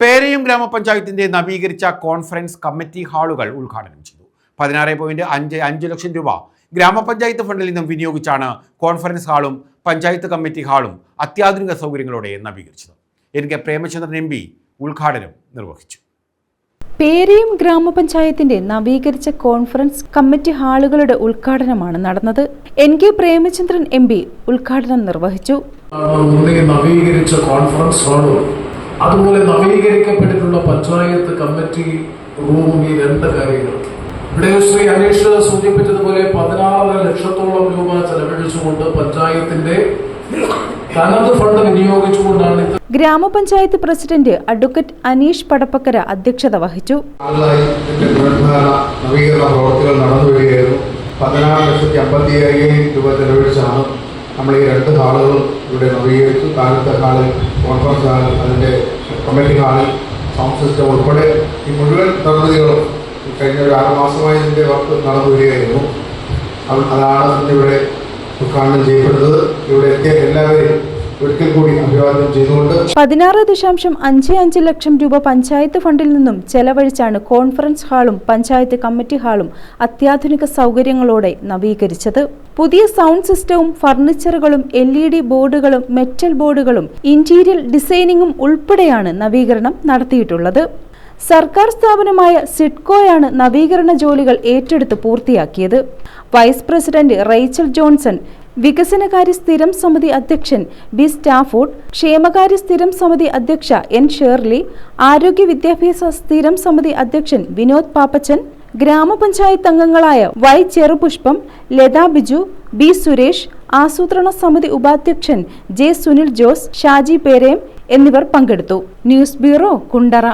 പേരയം ഗ്രാമപഞ്ചായത്തിന്റെ നവീകരിച്ച conference committee ഹാളുകൾ ഉദ്ഘാടനം ചെയ്തു. പതിനാറ് പോയിന്റ് അഞ്ച് അഞ്ച് ലക്ഷം രൂപ ഗ്രാമപഞ്ചായത്ത് ഫണ്ടിൽ നിന്നും വിനിയോഗിച്ചാണ് കോൺഫറൻസ് ഹാളും പഞ്ചായത്ത് കമ്മിറ്റി ഹാളും അത്യാധുനിക സൗകര്യങ്ങളോടെ നവീകരിച്ചത്. N K Premachandran M P ഉദ്ഘാടനം നിർവഹിച്ചു. പേരയും ഗ്രാമപഞ്ചായത്തിന്റെ നവീകരിച്ച കോൺഫറൻസ് കമ്മിറ്റി ഹാളുകളുടെ ഉദ്ഘാടനമാണ് നടന്നത്. N K Premachandran M P ഉദ്ഘാടനം നിർവഹിച്ചു. നവീകരിച്ച കോൺഫറൻസ് ഹാളും അതുപോലെ നവീകരിക്കപ്പെട്ടിട്ടുള്ള പഞ്ചായത്ത് കമ്മിറ്റി റൂം ഈ രണ്ട് കാര്യങ്ങൾ. ഇവിടെ ശ്രീ അനീഷ് സൂചിപ്പിച്ചതുപോലെ പതിനാറര ലക്ഷത്തോളം രൂപ ചെലവഴിച്ചുകൊണ്ട് പഞ്ചായത്തിന്റെ തനത് ഫണ്ട് വിനിയോഗിച്ചുകൊണ്ടാണ് ഗ്രാമപഞ്ചായത്ത് പ്രസിഡന്റ് അഡ്വക്കേറ്റ് അനീഷ് പടപ്പക്കര അധ്യക്ഷത വഹിച്ചു. നവീകരണ പ്രവർത്തികൾ നടന്നു വരികയായിരുന്നു. പതിനാറ് ലക്ഷത്തി അമ്പത്തി അയ്യായിരം രൂപ ചെലവഴിച്ചാണ് നമ്മൾ ഈ രണ്ട് ഹാളുകളും ഇവിടെ നവീകരിച്ചു. താഴത്തെ ഹാളിൽ കോൺഫറൻസ് ഹാളിൽ അതിന്റെ കമ്മിറ്റി ഹാളിൽ സൗണ്ട് സിസ്റ്റം ഉൾപ്പെടെ ഈ മുഴുവൻ നിർമ്മിതികളും കഴിഞ്ഞ ഒരു ആറ് മാസമായി ഇതിന്റെ വർക്ക് നടന്നു വരികയായിരുന്നു. അത് അതാണ് ഇവിടെ ഉദ്ഘാടനം ചെയ്യപ്പെടുന്നത്. ഇവിടെ എത്തിയ എല്ലാവരെയും കൂടി ചെയ്തുകൊണ്ട് പതിനാറ് ദശാംശം അഞ്ച് അഞ്ച് ലക്ഷം രൂപ പഞ്ചായത്ത് ഫണ്ടിൽ നിന്നും ചെലവഴിച്ചാണ് കോൺഫറൻസ് ഹാളും പഞ്ചായത്ത് കമ്മിറ്റി ഹാളും അത്യാധുനിക സൗകര്യങ്ങളോടെ നവീകരിച്ചത്. പുതിയ സൗണ്ട് സിസ്റ്റവും ഫർണിച്ചറുകളും എൽ ഇ ഡി ബോർഡുകളും മെറ്റൽ ബോർഡുകളും ഇന്റീരിയർ ഡിസൈനിങ്ങും ഉൾപ്പെടെയാണ് നവീകരണം നടത്തിയിട്ടുള്ളത്. സർക്കാർ സ്ഥാപനമായ സിഡ്കോയാണ് നവീകരണ ജോലികൾ ഏറ്റെടുത്ത് പൂർത്തിയാക്കിയത്. വൈസ് പ്രസിഡന്റ് റേച്ചൽ ജോൺസൺ വികസനകാര്യ സ്ഥിരം സമിതി അധ്യക്ഷൻ ബി സ്റ്റാഫോർഡ് ക്ഷേമകാര്യ സ്ഥിരം സമിതി അധ്യക്ഷ എൻ ഷേർലി ആരോഗ്യ വിദ്യാഭ്യാസ സ്ഥിരം സമിതി അധ്യക്ഷൻ വിനോദ് പാപ്പച്ചൻ ഗ്രാമപഞ്ചായത്ത് അംഗങ്ങളായ വൈ ചെറുപുഷ്പം ലതാ ബിജു ബി സുരേഷ് ആസൂത്രണ സമിതി ഉപാധ്യക്ഷൻ ജെ സുനിൽ ജോസ് ഷാജി പേരേം എന്നിവർ പങ്കെടുത്തു. News bureau Kundara.